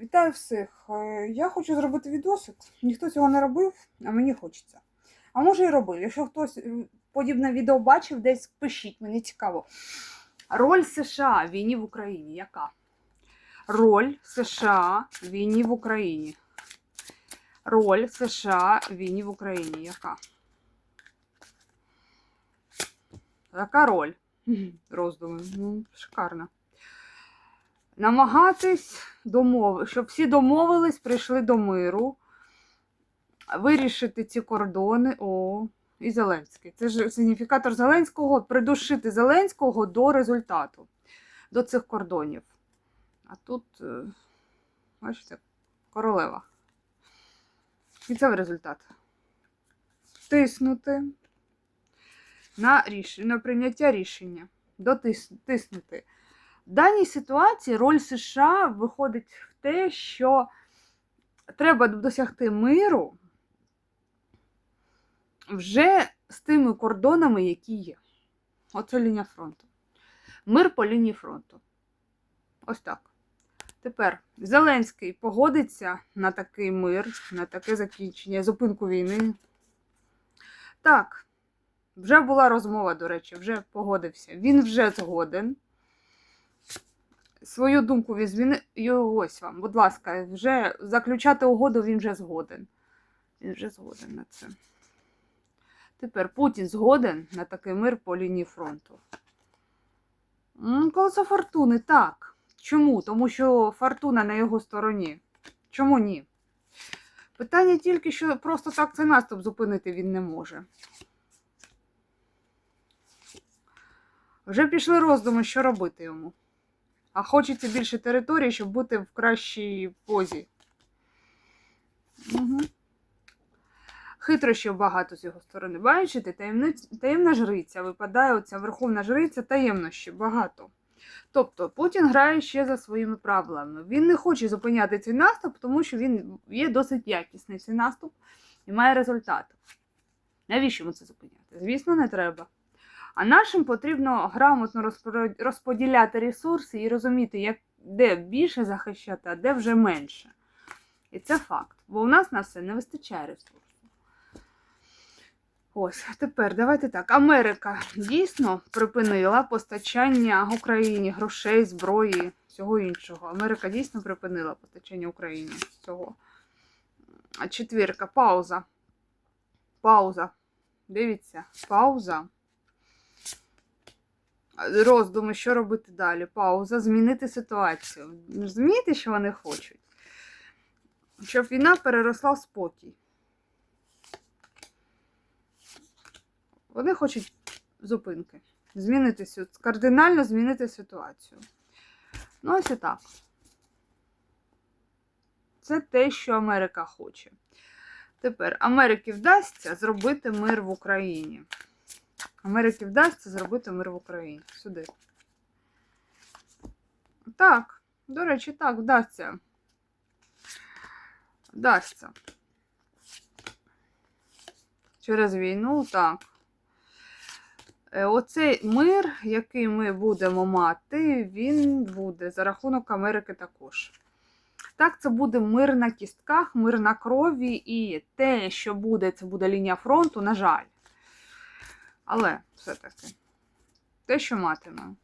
Вітаю всіх! Е, Я хочу зробити відосик. Ніхто цього не робив, а мені хочеться. А може і робив. Якщо хтось е, подібне відео бачив, десь пишіть, мені цікаво. Роль США в війні в Україні яка? Роль США в війні в Україні. Роль США в війні в Україні яка? Яка роль? Роздуми. Ну, шикарно намагатись домов... щоб всі домовились, прийшли до миру, вирішити ці кордони. О, і Зеленський. Це ж сигніфікатор Зеленського придушити Зеленського до результату, до цих кордонів. А тут, е, бачите, королева. І це результат. Тиснути на рішення, на прийняття рішення. Дотиснути. В даній ситуації роль США виходить в те, що треба досягти миру вже з тими кордонами, які є. Оце лінія фронту. Мир по лінії фронту. Ось так. Тепер Зеленський погодиться на такий мир, на таке закінчення, зупинку війни. Так, вже була розмова, до речі, вже погодився. Він вже згоден свою думку він. І ось вам, будь ласка, вже заключати угоду він вже згоден. Він вже згоден на це. Тепер Путін згоден на такий мир по лінії фронту. Колесо фортуни, так. Чому? Тому що фортуна на його стороні. Чому ні? Питання тільки, що просто так цей наступ зупинити він не може. Вже пішли роздуми, що робити йому. А хочеться більше території, щоб бути в кращій позі. Угу. Хитрощів багато з його сторони. Бачите, таємниць, таємна жриця. Випадає оця верховна жриця, таємнощі багато. Тобто Путін грає ще за своїми правилами. Він не хоче зупиняти цей наступ, тому що він є досить якісний цей наступ і має результат. Навіщо йому це зупиняти? Звісно, не треба. А нашим потрібно грамотно розподіляти ресурси і розуміти, як, де більше захищати, а де вже менше. І це факт. Бо у нас на все не вистачає ресурсу. Ось, тепер давайте так. Америка дійсно припинила постачання Україні грошей, зброї, всього іншого. Америка дійсно припинила постачання Україні всього. А четвірка, пауза. Пауза. Дивіться, пауза роздуми, що робити далі. Пауза, змінити ситуацію. Розумієте, що вони хочуть? Щоб війна переросла в спокій. Вони хочуть зупинки. Змінити кардинально змінити ситуацію. Ну, ось і так. Це те, що Америка хоче. Тепер Америці вдасться зробити мир в Україні. Америці вдасться зробити мир в Україні. Сюди. Так, до речі, так, вдасться. Вдасться. Через війну, так. Е, Оцей мир, який ми будемо мати, він буде за рахунок Америки також. Так, це буде мир на кістках, мир на крові, і те, що буде, це буде лінія фронту, на жаль. Але все-таки те, що матиме.